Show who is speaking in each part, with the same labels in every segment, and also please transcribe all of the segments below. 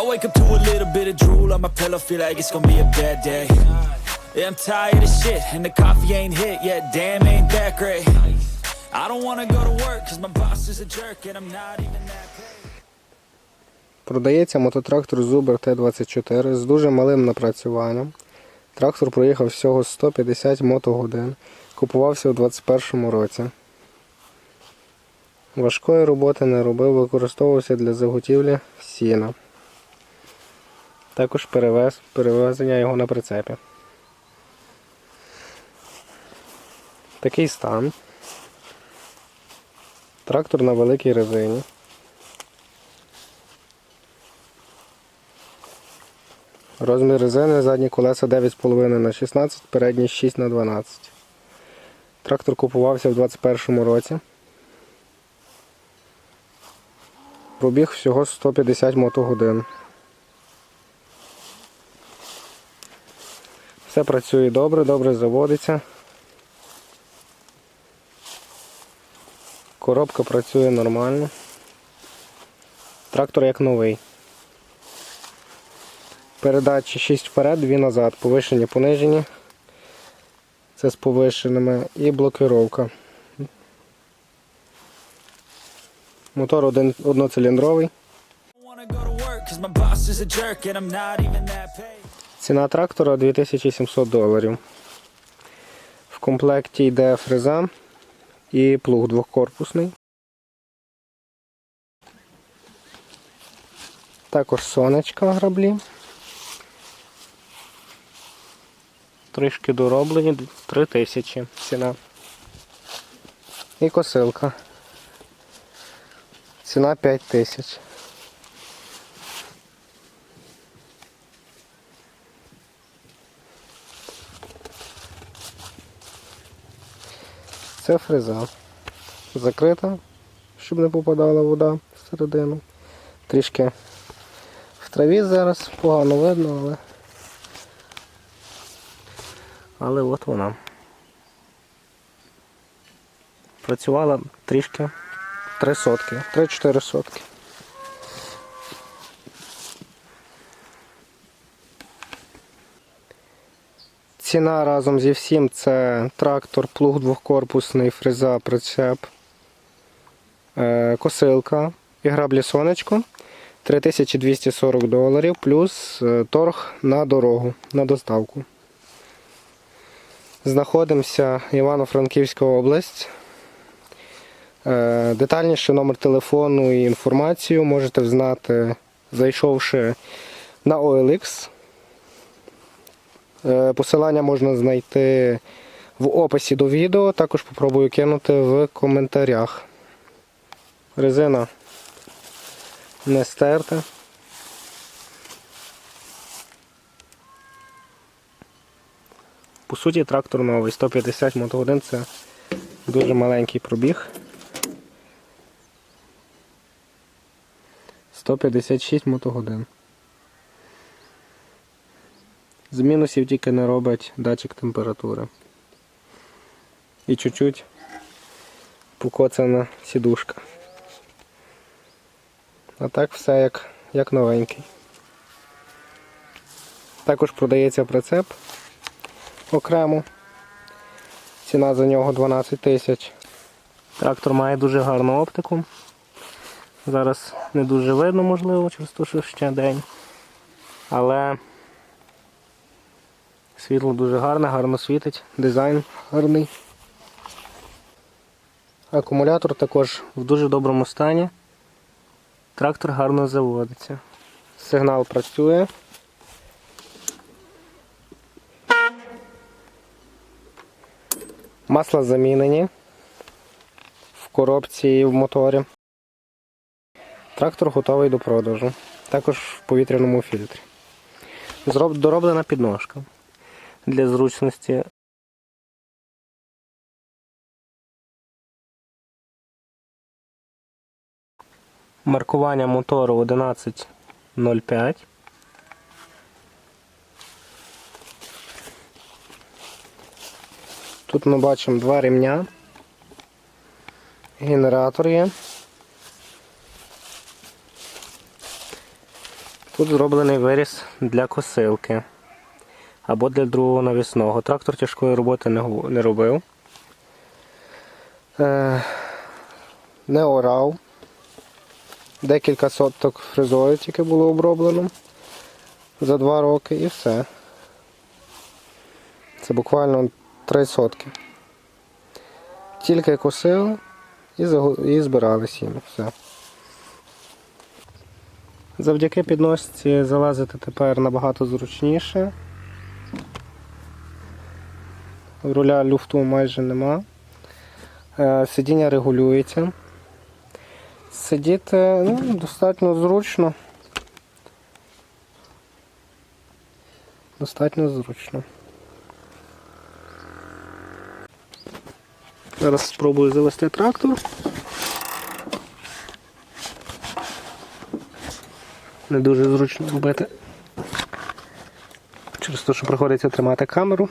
Speaker 1: I wake up to a little bit of drool on my pillow, feel like it's gonna be a bad day. Yeah, I'm tired of shit, and the coffee ain't hit yet, damn, ain't that great. I don't wanna go to work, cause my boss is a jerk, and I'm not even that paid.
Speaker 2: Продається мототрактор Zuber Т-24 з дуже малим напрацюванням. Трактор проїхав всього 150 мотогодин. Купувався у 2021 році. Важкої роботи не робив, використовувався для заготівлі сіна. Також перевез, перевезення його на прицепі. Такий стан. Трактор на великій резині. Розмір резини задні колеса 9,5 на 16, передні 6 на 12. Трактор купувався в 2021 році. Пробіг всього 150 мотогодин. Все працює добре, добре заводиться. Коробка працює нормально. Трактор як новий. Передачі 6 вперед, 2 назад, повишені, понижені. Це з повишеними і блокировка. Мотор один, одноциліндровий. Ціна трактора 2700 доларів. В комплекті йде фреза і плуг двохкорпусний. Також сонечка граблі. Трішки дороблені, 3000 ціна. І косилка. Ціна 5000. Це фреза. Закрита, щоб не попадала вода всередину. Трішки в траві зараз погано видно, але. Але от вона. Працювала трішки 3 сотки, 3-4 сотки. Ціна разом зі всім це трактор, плуг двохкорпусний, фреза, прицеп, е, косилка і граблі сонечко. 3240 доларів плюс е, торг на дорогу, на доставку. Знаходимося Івано-Франківська область. Е, Детальніше номер телефону і інформацію можете взнати, зайшовши на OLX. Е, Посилання можна знайти в описі до відео, також попробую кинути в коментарях. Резина не стерта. По суті, трактор новий, 150 мотогодин це дуже маленький пробіг. 156 мотогодин. З мінусів тільки не робить датчик температури. І чуть-чуть покоцана сідушка. А так все як, як новенький. Також продається прицеп окремо. Ціна за нього 12 тисяч. Трактор має дуже гарну оптику. Зараз не дуже видно, можливо, через те, що ще день. Але Світло дуже гарне, гарно світить, дизайн гарний. Акумулятор також в дуже доброму стані. Трактор гарно заводиться. Сигнал працює. Масла замінені в коробці і в моторі. Трактор готовий до продажу. Також в повітряному фільтрі. Дороблена підножка для зручності. Маркування мотору 11.05. Тут ми бачимо два ремня. Генератор є. Тут зроблений виріз для косилки або для другого навісного. Трактор тяжкої роботи не, робив. Е, не орав. Декілька соток фрезою тільки було оброблено за два роки і все. Це буквально три сотки. Тільки косили і, і збирали сіно. Все. Завдяки підносці залазити тепер набагато зручніше. Руля люфту майже нема. Е, Сидіння регулюється. Сидіти ну, достатньо зручно. Достатньо зручно. Зараз спробую завести трактор. Не дуже зручно робити. Через те, що приходиться тримати камеру.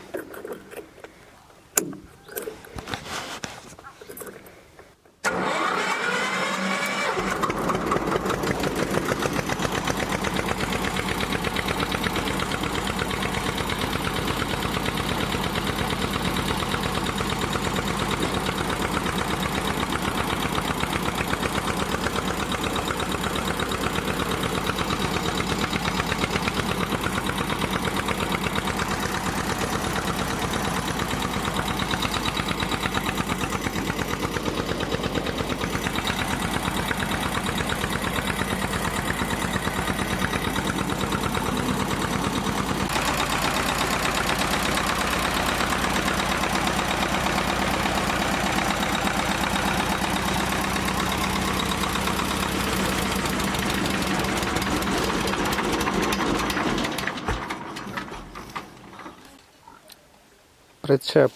Speaker 2: Причеп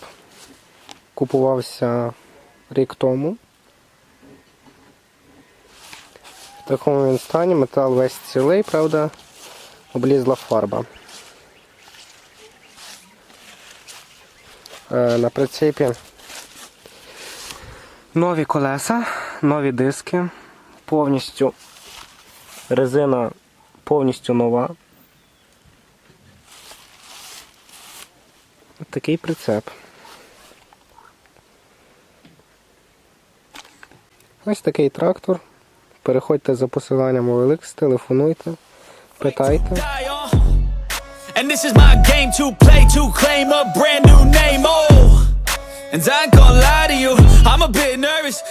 Speaker 2: купувався рік тому. В такому він стані, метал весь цілий, правда, облізла фарба. Е, На прицепі нові колеса, нові диски, повністю резина повністю нова. Такий прицеп. Ось такий трактор. Переходьте за посиланням у Великс, телефонуйте, питайте.
Speaker 1: And this is my game to play to claim a brand new name. Oh, and I ain't gonna lie to you, I'm a bit nervous.